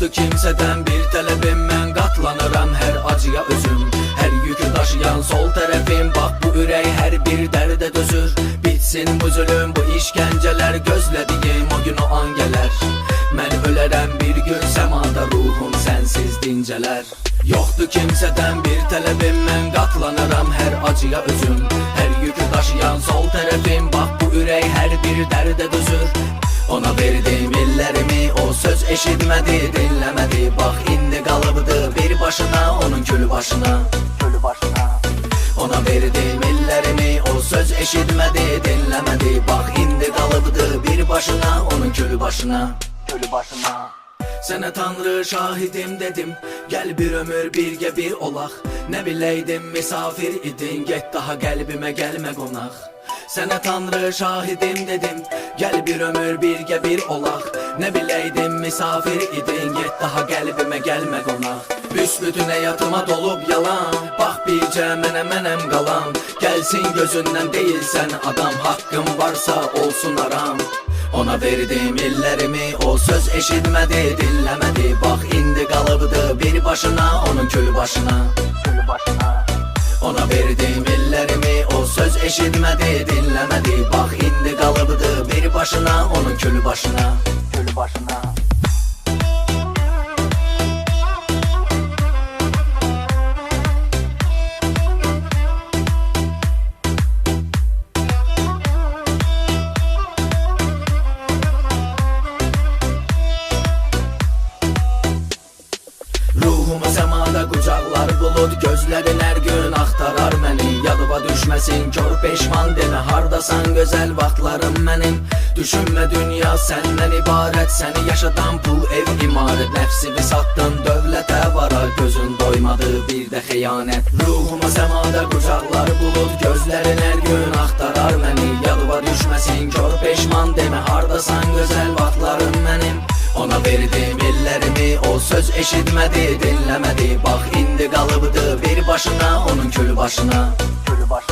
Yoktu kimseden bir talebim ben katlanıram her acıya özüm. Her yükü taşıyan sol tarafım bak bu ürey her bir derde dözür. Bitsin bu zulüm bu işkenceler gözlediğim o gün o an gelir Ben ölerem bir gün semada ruhum sensiz dinceler. Yoktu kimseden bir talebim ben katlanıram her acıya özüm. Her yükü taşıyan sol tarafım bak bu ürey her bir derde dözür. Ona verdiğim illerimi eşitmedi dinlemedi. Bak indi kalıbdı bir başına onun külü başına. Ölü başına. Ona verdiğim illerimi o söz eşitmedi dinlemedi. Bak indi kalıbdı bir başına onun külü başına. Ölü başına. Sene tanrı şahidim dedim Gel bir ömür birge bir olaq Ne bileydim misafir idin Get daha kalbime gelme konak Sene tanrı şahidim dedim. Gel bir ömür birge bir olaq Ne bileydim misafir idin. Get daha kalbime gelme konak. Büsbütün hayatıma dolup yalan. Bak birce menem menem kalan Gelsin gözünden değilsen adam. Hakkım varsa olsun aram. Ona verdiğim illerimi o söz eşitmedi dinlemedi. Bak indi kalıbdı bir başına onun külü başına. Ölü başına. Ona verdiğim illerimi o eşitmedi dinlemedi. Bak indi kalıbdı bir başına onun külü başına. Ölü başına Ruhumu semada kucaklar bulut Gözlerin her gün aktarar beni. Yadıma düşmesin kör peşman deme. Hardasan güzel vaxtlarım benim. Düşünme dünya senden ibaret. Seni yaşatan pul ev imaret. Nefsimi sattın dövlete vara Gözün doymadı bir de hıyanet. Ruhuma semada kucaklar bulut Gözlerin her gün aktarar beni. Yadıma düşmesin kör peşman deme. Hardasan güzel vaxtlarım benim ona verdiğim illerimi o söz eşitmedi dinlemedi. Bak indi kalıbdı bir başına onun külü başına Ölü başına